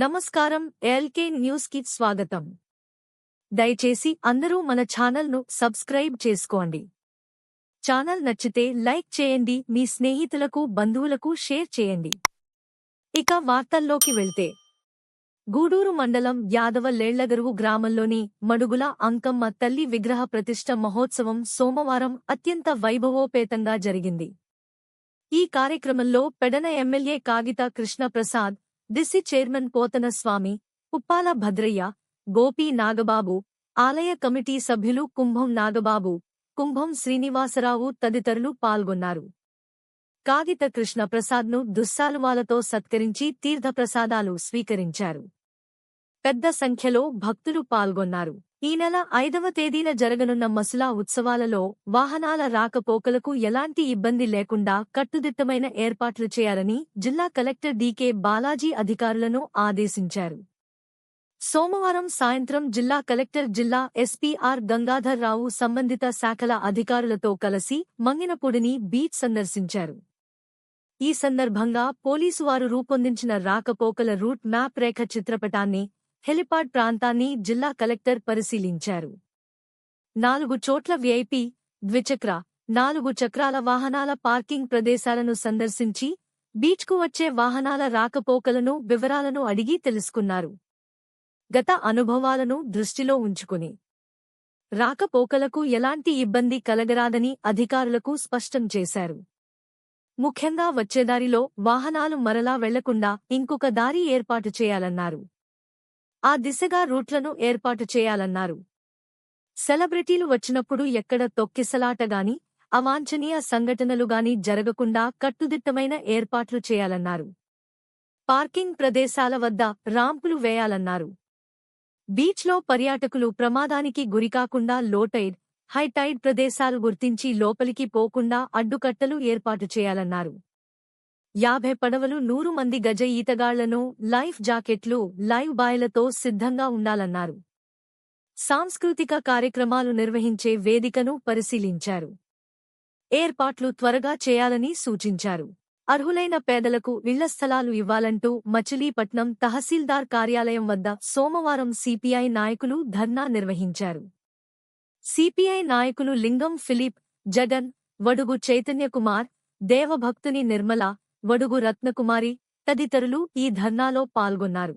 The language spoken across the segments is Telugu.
నమస్కారం ఎల్కే న్యూస్కి స్వాగతం. దయచేసి అందరూ మన ఛానల్ను సబ్స్క్రైబ్ చేసుకోండి. ఛానల్ నచ్చితే లైక్ చేయండి మీ స్నేహితులకు బంధువులకు షేర్ చేయండి. ఇక వార్తల్లోకి వెళ్తే. గూడూరు మండలం యాదవలేళ్ళగరువు గ్రామంలోని మడుగుల అంకమ్మ తల్లి విగ్రహ ప్రతిష్ట మహోత్సవం సోమవారం అత్యంత వైభవోపేతంగా జరిగింది. ఈ కార్యక్రమంలో Pedana MLA Kagita Krishnaprasad DC chairman Pothana Swamy Uppala Bhadraiah Gopi Nagababu ఆలయ కమిటీ సభ్యులు కుంభం నాగబాబు కుంభం శ్రీనివాసరావు తదితరులు పాల్గొన్నారు. కాగిత కృష్ణ ప్రసాద్ను దుస్సాలువాలతో సత్కరించి తీర్థప్రసాదాలు స్వీకరించారు. పెద్ద సంఖ్యలో భక్తులు పాల్గొన్నారు. ఈ నెల ఐదవ తేదీన జరగనున్న మసులా ఉత్సవాలలో వాహనాల రాకపోకలకు ఎలాంటి ఇబ్బంది లేకుండా కట్టుదిట్టమైన ఏర్పాట్లు చేయాలని జిల్లా కలెక్టర్ డీకే బాలాజీ అధికారులను ఆదేశించారు. సోమవారం సాయంత్రం జిల్లా కలెక్టర్ జిల్లా ఎస్పీఆర్ గంగాధర్ రావు సంబంధిత శాఖల అధికారులతో కలిసి మంగినపూడిని బీచ్ సందర్శించారు. ఈ సందర్భంగా పోలీసు వారు రూపొందించిన రాకపోకల రూట్ మ్యాప్ రేఖ చిత్రపటాన్ని హెలిపాడ్ ప్రాంతాన్ని జిల్లా కలెక్టర్ పరిశీలించారు. నాలుగు చోట్ల విఐపి ద్విచక్ర నాలుగు చక్రాల వాహనాల పార్కింగ్ ప్రదేశాలను సందర్శించి బీచ్కు వచ్చే వాహనాల రాకపోకలను వివరాలను అడిగి తెలుసుకున్నారు. గత అనుభవాలను దృష్టిలో ఉంచుకుని. రాకపోకలకు ఎలాంటి ఇబ్బంది కలగరాదని అధికారులకు స్పష్టం చేశారు. ముఖ్యంగా వచ్చేదారిలో వాహనాలు మరలా వెళ్ళకుండా ఇంకొక దారి ఏర్పాటు చేయాలన్నారు. ఆ దిశగా రూట్లను ఏర్పాటు చేయాలన్నారు. సెలబ్రిటీలు వచ్చినప్పుడు ఎక్కడ తొక్కిసలాటగాని అవాంఛనీయ సంఘటనలుగాని జరగకుండా కట్టుదిట్టమైన ఏర్పాట్లు చేయాలన్నారు. పార్కింగ్ ప్రదేశాల వద్ద రాంపులు వేయాలన్నారు. బీచ్లో పర్యాటకులు ప్రమాదానికి గురికాకుండా లోటైడ్ హైటైడ్ ప్రదేశాలు గుర్తించి లోపలికి పోకుండా అడ్డుకట్టలు ఏర్పాటు చేయాలన్నారు. యాభై పడవలు నూరు మంది గజ ఈతగాళ్ళను లైఫ్ జాకెట్లు లైవ్ బాయ్లతో సిద్ధంగా ఉండాలన్నారు. సాంస్కృతిక కార్యక్రమాలు నిర్వహించే వేదికను పరిశీలించారు. ఏర్పాట్లు త్వరగా చేయాలని సూచించారు. అర్హులైన పేదలకు ఇళ్ళ స్థలాలు ఇవ్వాలంటూ మచిలీపట్నం తహసీల్దార్ కార్యాలయం వద్ద సోమవారం సిపిఐ నాయకులు ధర్నా నిర్వహించారు. సిపిఐ నాయకులు లింగం ఫిలిప్ జగన్ వడుగు చైతన్యకుమార్ దేవభక్తుని నిర్మల వడుగు రత్నకుమారి తదితరులు ఈ ధర్నాలో పాల్గొన్నారు.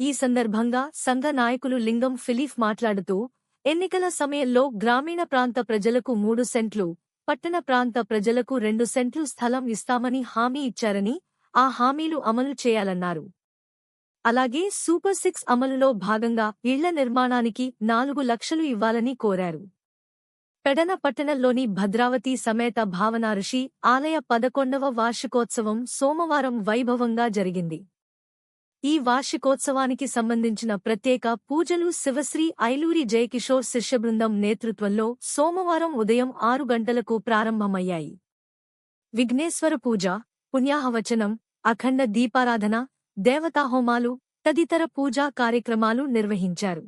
ఈ సందర్భంగా సంఘ నాయకులు లింగం ఫిలీఫ్ మాట్లాడుతూ ఎన్నికల సమయంలో గ్రామీణ ప్రాంత ప్రజలకు మూడు సెంట్లు పట్టణ ప్రాంత ప్రజలకు రెండు సెంట్లు స్థలం ఇస్తామని హామీ ఇచ్చారని ఆ హామీలు అమలు చేయాలన్నారు. అలాగే సూపర్ సిక్స్ అమలులో భాగంగా ఇళ్ళ నిర్మాణానికి నాలుగు లక్షలు ఇవ్వాలని కోరారు. పెడన పట్టణంలోని భద్రావతి సమేత భావనారుషి ఆలయ పదకొండవ వార్షికోత్సవం సోమవారం వైభవంగా జరిగింది. ఈ వార్షికోత్సవానికి సంబంధించిన ప్రత్యేక పూజలు శివశ్రీ ఐలూరి జయకిషోర్ శిష్యబృందం నేతృత్వంలో సోమవారం ఉదయం ఆరు గంటలకు ప్రారంభమయ్యాయి. విఘ్నేశ్వర పూజ పుణ్యాహవచనం అఖండ దీపారాధన దేవతాహోమాలు తదితర పూజా కార్యక్రమాలు నిర్వహించారు.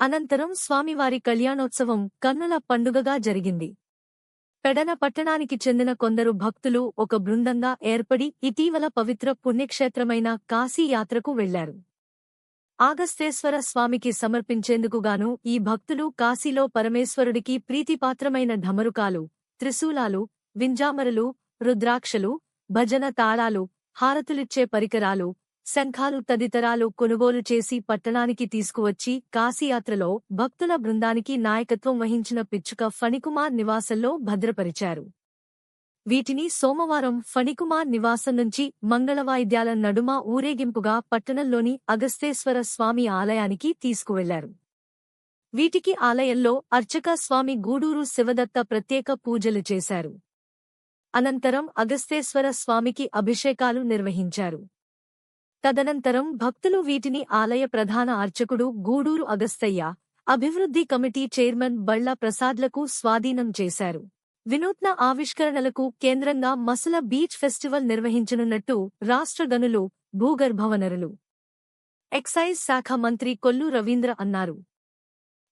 అనంతరం స్వామివారి కళ్యాణోత్సవం కన్నుల పండుగగా జరిగింది. పెడన పట్టణానికి చెందిన కొందరు భక్తులు ఒక బృందంగా ఏర్పడి ఇటీవల పవిత్ర పుణ్యక్షేత్రమైన కాశీ యాత్రకు వెళ్ళారు ఆగస్తేశ్వర స్వామికి సమర్పించేందుకుగాను ఈ భక్తులు కాశీలో పరమేశ్వరుడికి ప్రీతిపాత్రమైన ఢమరుకాలు త్రిశూలాలు వింజామరలు రుద్రాక్షలు భజన తాళాలు హారతులిచ్చే పరికరాలు శంఖాలు తదితరాలు కొనుగోలు చేసి పట్టణానికి తీసుకువచ్చి కాశీయాత్రలో భక్తుల బృందానికి నాయకత్వం వహించిన పిచ్చుక ఫణికుమార్ నివాసంలో భద్రపరిచారు. వీటిని సోమవారం ఫణికుమార్ నివాసం నుంచి మంగళవాయిద్యాల నడుమ ఊరేగింపుగా పట్టణంలోని అగస్తేశ్వర స్వామి ఆలయానికి తీసుకువెళ్ళారు. వీటికి ఆలయంలో అర్చక స్వామి గూడూరు శివదత్త ప్రత్యేక పూజలు చేశారు. అనంతరం అగస్తేశ్వర స్వామికి అభిషేకాలు నిర్వహించారు. తదనంతరం భక్తులు వీటిని ఆలయ ప్రధాన అర్చకుడు గూడూరు అగస్తయ్య అభివృద్ధి కమిటీ చైర్మన్ బళ్ళ ప్రసాద్లకు స్వాధీనం చేశారు. వినూత్న ఆవిష్కరణలకు కేంద్రంగా మసల బీచ్ ఫెస్టివల్ నిర్వహించనున్నట్టు రాష్ట్ర గనులు భూగర్భవనరులు. ఎక్సైజ్ శాఖ మంత్రి కొల్లు రవీంద్ర అన్నారు.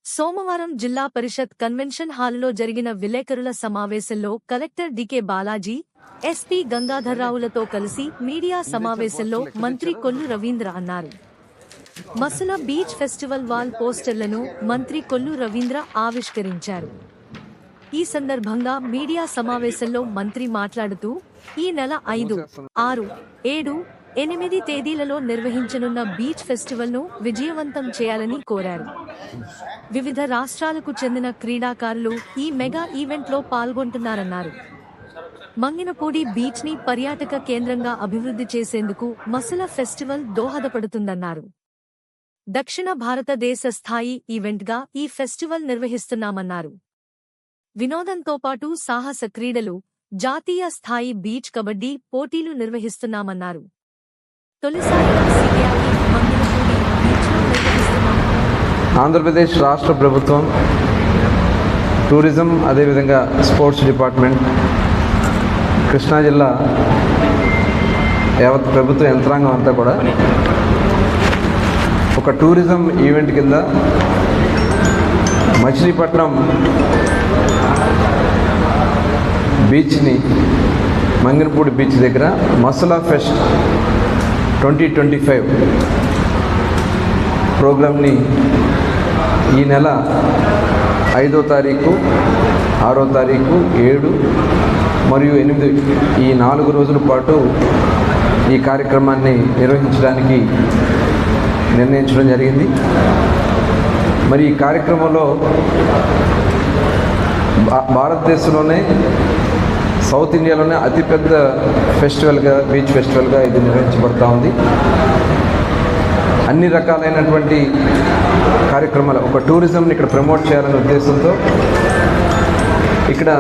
సోమవారం జిల్లా పరిషత్ కన్వెన్షన్ హాలులో జరిగిన విలేకరుల సమావేశంలో collector D K Balaji SP గంగాధర్రావులతో కలిసి మీడియా సమావేశంలో మంత్రి కొల్లు రవీంద్ర అన్నారు. మసల బీచ్ ఫెస్టివల్ వాల్ పోస్టర్లను మంత్రి కొల్లు రవీంద్ర ఆవిష్కరించారు. ఈ సందర్భంగా మీడియా సమావేశంలో మంత్రి మాట్లాడుతూ ఈ నెల ఐదు ఆరు ఏడు ఎనిమిది తేదీలలో నిర్వహించనున్న బీచ్ ఫెస్టివల్ను విజయవంతం చేయాలని కోరారు. వివిధ రాష్ట్రాలకు చెందిన క్రీడాకారులు ఈ మెగా ఈవెంట్లో పాల్గొంటున్నారన్నారు. మంగినపూడి బీచ్ని పర్యాటక కేంద్రంగా అభివృద్ధి చేసేందుకు మసల ఫెస్టివల్ దోహదపడుతుందన్నారు. దక్షిణ భారతదేశ స్థాయి ఈవెంట్గా ఈ ఫెస్టివల్ నిర్వహిస్తున్నామన్నారు. వినోదంతో పాటు సాహస క్రీడలు జాతీయ స్థాయి బీచ్ కబడ్డీ పోటీలు నిర్వహిస్తున్నామన్నారు. తొలిసారిగా బీచ్లో ఆంధ్రప్రదేశ్ రాష్ట్ర ప్రభుత్వం టూరిజం అదేవిధంగా స్పోర్ట్స్ డిపార్ట్మెంట్ కృష్ణా జిల్లా యావత్ ప్రభుత్వ యంత్రాంగం అంతా కూడా ఒక టూరిజం ఈవెంట్ కింద మచిలీపట్నం బీచ్ని మంగినపూడి బీచ్ దగ్గర masala fest twenty twenty five ప్రోగ్రామ్ని ఈ నెల ఐదో తారీఖు ఆరో తారీఖు ఏడు మరియు ఎనిమిది ఈ నాలుగు రోజుల పాటు ఈ కార్యక్రమాన్ని నిర్వహించడానికి నిర్ణయించడం జరిగింది. మరి ఈ కార్యక్రమంలో భా- భారతదేశంలోనే సౌత్ ఇండియాలోనే అతిపెద్ద ఫెస్టివల్గా బీచ్ ఫెస్టివల్గా ఇది నిర్వహించబడతా ఉంది. అన్ని రకాలైనటువంటి కార్యక్రమాలు ఒక టూరిజంని ఇక్కడ ప్రమోట్ చేయాలనే ఉద్దేశంతో ఇక్కడ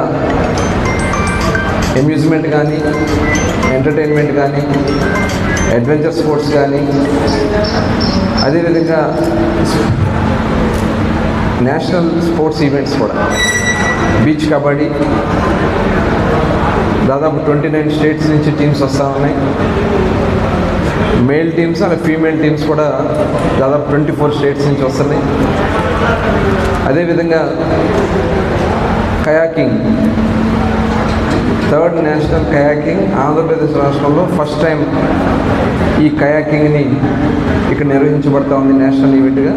అమ్యూజ్మెంట్ కానీ ఎంటర్టైన్మెంట్ కానీ అడ్వెంచర్ స్పోర్ట్స్ కానీ అదేవిధంగా నేషనల్ స్పోర్ట్స్ ఈవెంట్స్ కూడా. బీచ్ కబడ్డీ దాదాపు ట్వంటీ నైన్ స్టేట్స్ నుంచి టీమ్స్ వస్తూ ఉన్నాయి. మేల్ టీమ్స్ అలాగే ఫీమేల్ టీమ్స్ కూడా దాదాపు ట్వంటీ ఫోర్ స్టేట్స్ నుంచి వస్తున్నాయి. అదేవిధంగా kayaking. Third national kayaking Andhra Pradesh రాష్ట్రంలో ఫస్ట్ టైం ఈ కయాకింగ్ని ఇక్కడ నిర్వహించబడతా ఉంది నేషనల్ ఈవెంట్గా.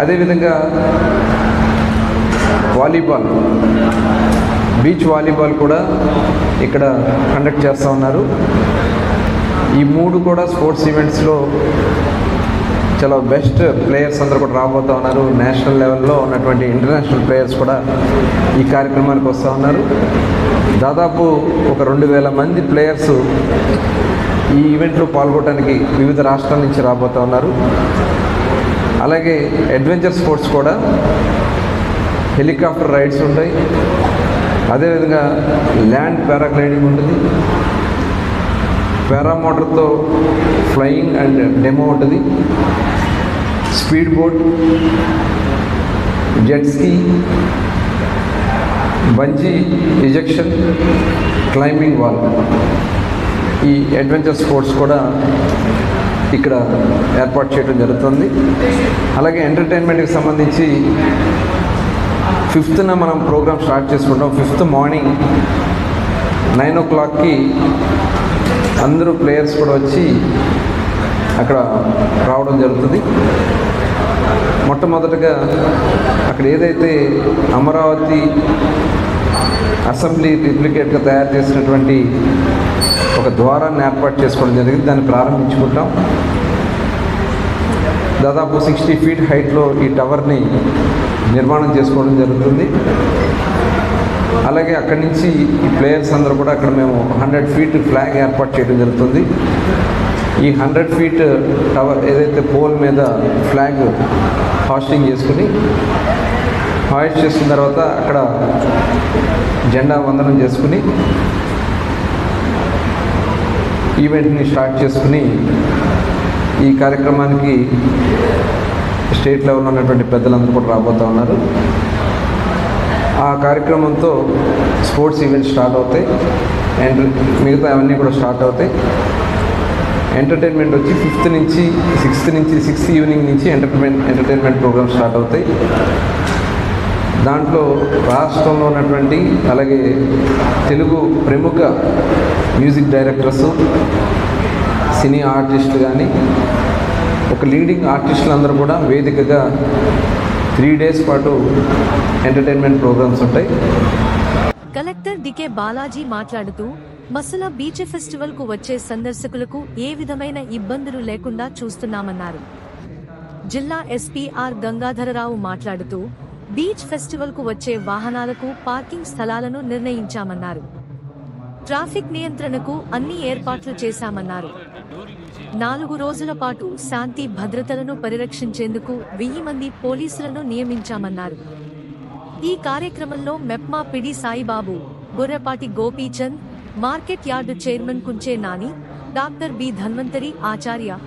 అదేవిధంగా వాలీబాల్. బీచ్ వాలీబాల్ కూడా ఇక్కడ కండక్ట్ చేస్తూ ఉన్నారు. ఈ మూడు కూడా స్పోర్ట్స్ ఈవెంట్స్లో చాలా బెస్ట్ ప్లేయర్స్ అందరూ కూడా రాబోతూ ఉన్నారు. నేషనల్ లెవెల్లో ఉన్నటువంటి ఇంటర్నేషనల్ ప్లేయర్స్ కూడా ఈ కార్యక్రమానికి వస్తూ ఉన్నారు. దాదాపు ఒక రెండు వేల మంది ప్లేయర్స్ ఈ ఈవెంట్లో పాల్గొనడానికి వివిధ రాష్ట్రాల నుంచి రాబోతూ ఉన్నారు. అలాగే అడ్వెంచర్ స్పోర్ట్స్ కూడా హెలికాప్టర్ రైడ్స్ ఉంటాయి. అదేవిధంగా ల్యాండ్ పారాగ్లైడింగ్ ఉంటుంది. పారామోటర్తో ఫ్లయింగ్ అండ్ డెమో ఉంటుంది. Speed boat jet ski bungee ejection climbing wall. ఈ అడ్వెంచర్ స్పోర్ట్స్ కూడా ఇక్కడ ఏర్పాటు చేయడం జరుగుతుంది. అలాగే ఎంటర్టైన్మెంట్కి సంబంధించి ఫిఫ్త్న మనం ప్రోగ్రామ్ స్టార్ట్ చేసుకుంటాం. ఫిఫ్త్ మార్నింగ్ నైన్ ఓ క్లాక్కి అందరూ ప్లేయర్స్ కూడా వచ్చి అక్కడ రావడం జరుగుతుంది. మొట్టమొదటగా అక్కడ ఏదైతే అమరావతి అసెంబ్లీ డూప్లికేట్గా తయారు చేసినటువంటి ఒక ద్వారాన్ని ఏర్పాటు చేసుకోవడం జరిగింది. దాన్ని ప్రారంభించుకుంటాం. దాదాపు సిక్స్టీ ఫీట్ హైట్లో ఈ టవర్ని నిర్మాణం చేసుకోవడం జరుగుతుంది. అలాగే అక్కడి నుంచి ఈ ప్లేయర్స్ అందరూ కూడా అక్కడ మేము హండ్రెడ్ ఫీట్ ఫ్లాగ్ ఏర్పాటు చేయడం జరుగుతుంది. ఈ హండ్రెడ్ ఫీట్ టవర్ ఏదైతే పోల్ మీద ఫ్లాగ్ హాస్టింగ్ చేసుకుని హాయిస్ట్ చేసిన తర్వాత అక్కడ జెండా వందనం చేసుకుని ఈవెంట్ని స్టార్ట్ చేసుకుని ఈ కార్యక్రమానికి స్టేట్ లెవెల్లో ఉన్నటువంటి పెద్దలందరూ కూడా రాబోతూ ఉన్నారు. ఆ కార్యక్రమంతో స్పోర్ట్స్ ఈవెంట్ స్టార్ట్ అవుతాయి. అండ్ మిగతా అవన్నీ కూడా స్టార్ట్ అవుతాయి. ఎంటర్టైన్మెంట్ వచ్చి ఫిఫ్త్ నుంచి సిక్స్త్ నుంచి సిక్స్త్ ఈవినింగ్ నుంచి ఎంటర్టైన్మెంట్ ఎంటర్టైన్మెంట్ ప్రోగ్రామ్స్ స్టార్ట్ అవుతాయి. దాంట్లో రాష్ట్రంలో ఉన్నటువంటి అలాగే తెలుగు ప్రముఖ మ్యూజిక్ డైరెక్టర్స్ సినీ ఆర్టిస్ట్ కానీ ఒక లీడింగ్ ఆర్టిస్టులు అందరూ కూడా వేదికగా త్రీ డేస్ పాటు ఎంటర్టైన్మెంట్ ప్రోగ్రామ్స్ ఉంటాయి. కలెక్టర్ డికే బాలాజీ మాట్లాడుతూ మసలా బీచ్ ఫెస్టివల్కు వచ్చే సందర్శకులకు ఏ విధమైన ఇబ్బందులు లేకుండా చూస్తున్నామన్నారు. జిల్లా ఎస్పీ ఆర్ గంగాధరరావు మాట్లాడుతూ బీచ్ ఫెస్టివల్కు వచ్చే వాహనాలకు పార్కింగ్ స్థలాలను నిర్ణయించామన్నారు. ట్రాఫిక్ నియంత్రణకు అన్ని ఏర్పాట్లు చేశామన్నారు. నాలుగు రోజుల పాటు శాంతి భద్రతలను పరిరక్షించేందుకు వెయ్యి మంది పోలీసులను నియమించామన్నారు. ఈ కార్యక్రమంలో MEPMA P D Saibabu Gorrepati Gopichand market yard chairman Kunche Nani doctor B Dhanvantari Acharya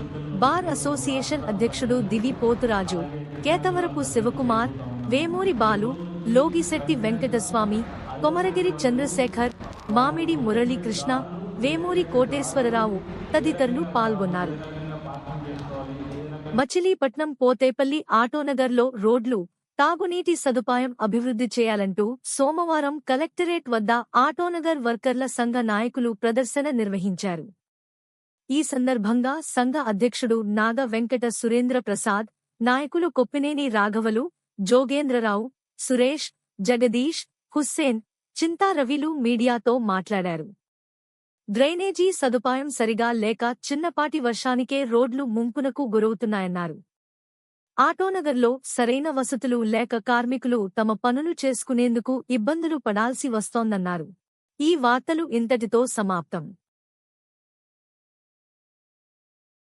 bar association అధ్యక్షుడు దివి పోతురాజు కేతవరపు శివకుమార్ వేమూరి బాలు లోగిశెట్టి వెంకటస్వామి కొమరగిరి చంద్రశేఖర్ మామిడి మురళీకృష్ణ వేమూరి కోటేశ్వరరావు తదితరులు పాల్గొన్నారు. మచిలీపట్నం పోతేపల్లి ఆటోనగర్లో రోడ్లు తాగునీటి సదుపాయం అభివృద్ధి చేయాలంటూ సోమవారం కలెక్టరేట్ వద్ద ఆటోనగర్ వర్కర్ల సంఘ నాయకులు ప్రదర్శన నిర్వహించారు. ఈ సందర్భంగా సంఘ అధ్యక్షుడు నాగ వెంకట సురేంద్ర ప్రసాద్ నాయకులు కొప్పినేని రాఘవలు జోగేంద్రరావు సురేష్ జగదీష్ హుస్సేన్ చింతా రవిలు మీడియాతో మాట్లాడారు. డ్రైనేజీ సదుపాయం సరిగా లేక చిన్నపాటి వర్షానికే రోడ్లు ముంపునకు గురవుతున్నాయన్నారు. ఆటోనగర్లో సరైన వసతులు లేక కార్మికులు తమ పనులు చేసుకునేందుకు ఇబ్బందులు పడాల్సి వస్తోందన్నారు. ఈ వార్తలు ఇంతటితో సమాప్తం.